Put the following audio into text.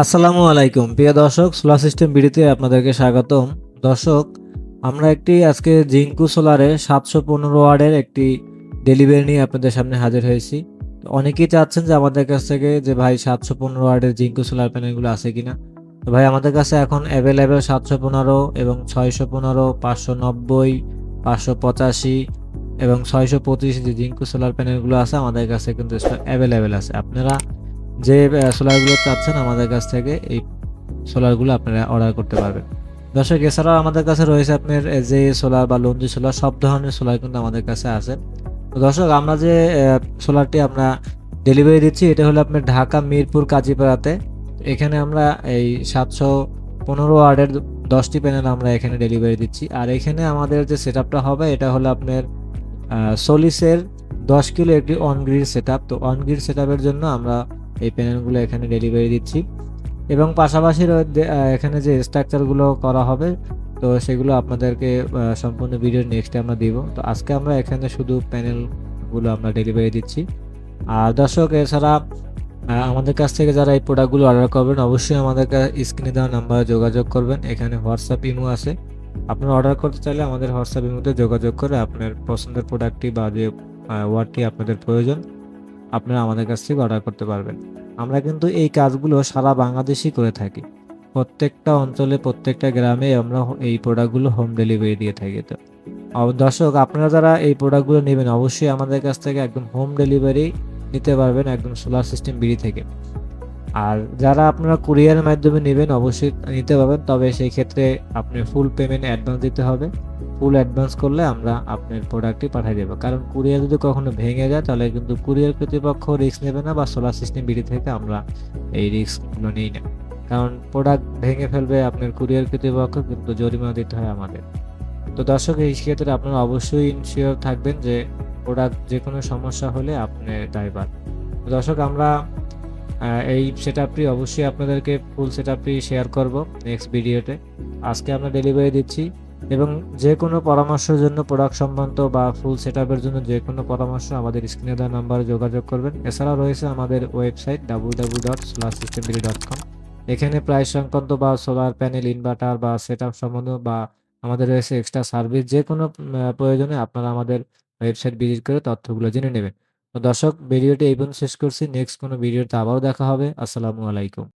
আসসালামু আলাইকুম। প্রিয় দর্শক সোলার সিস্টেম বিডিতে আপনাদেরকে স্বাগতম। দর্শক, আমরা একটি আজকে জিঙ্কু সোলারে সাতশো পনেরো ওয়ার্ডের একটি ডেলিভারি নিয়ে আপনাদের সামনে হাজির হয়েছি। অনেকেই চাচ্ছেন যে আমাদের কাছ থেকে যে ভাই সাতশো পনেরো ওয়ার্ডের জিঙ্কু সোলার প্যানেলগুলো আছে কিনা। তো ভাই, আমাদের কাছে এখন অ্যাভেলেবেল সাতশো পনেরো এবং ছয়শো পনেরো, পাঁচশো নব্বই, পাঁচশো পঁচাশি এবং ছয়শো পঁচিশ যে জিঙ্কু সোলার প্যানেলগুলো আছে আমাদের কাছে কিন্তু অ্যাভেলেবেল আছে। আপনারা যে সোলারগুলো চাচ্ছেন আমাদের কাছ থেকে, এই সোলারগুলো আপনারা অর্ডার করতে পারবেন। দর্শক, এছাড়াও আমাদের কাছে রয়েছে আপনার যে সোলার বা লঞ্জি সোলার সব ধরনের সোলার কিন্তু আমাদের কাছে আছে। তো দর্শক, আমরা যে সোলারটি আমরা ডেলিভারি দিচ্ছি, এটা হলো আপনার ঢাকা মিরপুর কাজীপাড়াতে। এখানে আমরা এই সাতশো পনেরো ওয়ার্ডের দশটি প্যানেল আমরা এখানে ডেলিভারি দিচ্ছি। আর এখানে আমাদের যে সেট হবে, এটা হলো আপনার সলিসের দশ কিলো একটি অনগ্রিড সেট তো অনগ্রিড সেট জন্য আমরা এই প্যানেলগুলো এখানে ডেলিভারি দিচ্ছি। এবং পাশাপাশি এখানে যে স্ট্রাকচারগুলো করা হবে, তো সেগুলো আপনাদেরকে সম্পূর্ণ ভিডিও নেক্সটে আমরা দিব। তো আজকে আমরা এখানে শুধু প্যানেলগুলো আমরা ডেলিভারি দিচ্ছি। আর দর্শক, এছাড়া আমাদের কাছ থেকে যারা এই প্রোডাক্টগুলো অর্ডার করবেন, অবশ্যই আমাদের স্ক্রিনে দেওয়া নাম্বারে যোগাযোগ করবেন। এখানে হোয়াটসঅ্যাপ ইমো আছে। আপনারা অর্ডার করতে চাইলে আমাদের হোয়াটসঅ্যাপ ইমোতে যোগাযোগ করে আপনার পছন্দের প্রোডাক্টটি বা যে ওয়ার্ডটি আপনাদের প্রয়োজন আপনারা আমাদের কাছ থেকে অর্ডার করতে পারবেন। আমরা কিন্তু এই কাজগুলো সারা বাংলাদেশই করে থাকি। প্রত্যেকটা অঞ্চলে, প্রত্যেকটা গ্রামে আমরা এই প্রোডাক্টগুলো হোম ডেলিভারি দিয়ে থাকি তো। দর্শক, আপনারা যারা এই প্রোডাক্টগুলো নেবেন, অবশ্যই আমাদের কাছ থেকে একদম হোম ডেলিভারি নিতে পারবেন একদম সোলার সিস্টেম বিড়ি থেকে। আর যারা আপনারা কুরিয়ারের মাধ্যমে নেবেন, অবশ্যই নিতে পারবেন, তবে সেই ক্ষেত্রে আপনি ফুল পেমেন্ট অ্যাডভান্স দিতে হবে। ফুল অ্যাডভান্স করলে আমরা আপনার প্রোডাক্টটি পাঠিয়ে দেবো। কারণ কুরিয়ার যদি কখনো ভেঙে যায়, তাহলে কিন্তু কুরিয়ার কর্তৃপক্ষ রিস্ক নেবে না বা সোলার সিস্টেম বিডি থেকে আমরা এই রিস্কগুলো নিই না। কারণ প্রোডাক্ট ভেঙে ফেলবে আপনার কুরিয়ার কর্তৃপক্ষ, কিন্তু জরিমানা দিতে হয় আমাদের। তো দর্শক, এই ক্ষেত্রে আপনারা অবশ্যই ইনশিওর থাকবেন যে প্রোডাক্ট যে কোনো সমস্যা হলে আপনি দায়বাদ তো দর্শক, আমরা এই সেট আপটি অবশ্যই আপনাদেরকে ফুল সেট আপটি শেয়ার করব নেক্সট ভিডিওতে আজকে আমরা ডেলিভারি দিচ্ছি এবং যে কোনো পরামর্শের জন্য প্রোডাক্ট সম্বন্ধ বা ফুল সেট জন্য যে কোনো পরামর্শ আমাদের স্ক্রিনে দেওয়া নাম্বারে যোগাযোগ করবেন। এছাড়া রয়েছে আমাদের website W dot system dot com এখানে প্রাইস সংক্রান্ত বা সোলার প্যানেল ইনভার্টার বা সেট আপ সম্বন্ধ বা আমাদের রয়েছে এক্সট্রা সার্ভিস যে কোনো প্রয়োজনে আপনারা আমাদের ওয়েবসাইট ভিজিট করে তথ্যগুলো জেনে নেবেন। তো দর্শক, ভিডিওটি এই শেষ করছি। নেক্সট কোনো ভিডিওতে আবারও দেখা হবে। আসসালামু আলাইকুম।